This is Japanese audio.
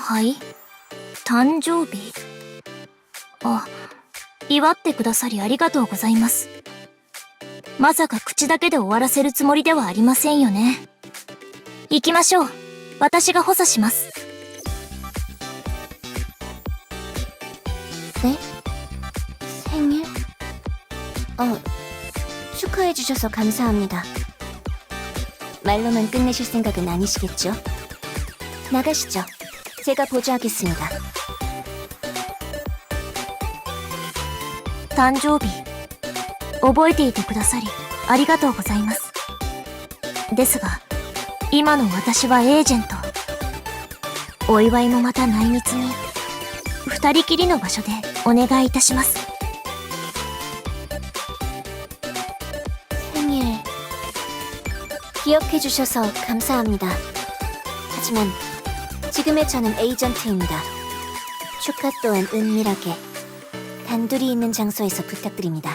はい誕生日あ、祝ってくださりありがとうございます。まさか口だけで終わらせるつもりではありませんよね。行きましょう。私が補佐します。 네? 생일? 어, 축하해주셔서 감사합니다. 말로만 끝내실 생각은 아니시겠죠? 나가시죠. 제가 보조하겠습니다. 誕生日。覚えていてくださり、ありがとうございます。ですが、今の私はエージェント。お祝いもまた内密に、二人きりの場所でお願いいたします。 생일. 기억해주셔서 감사합니다. 하지만 지금의 저는 에이전트입니다. 축하 또한 은밀하게 단둘이 있는 장소에서 부탁드립니다.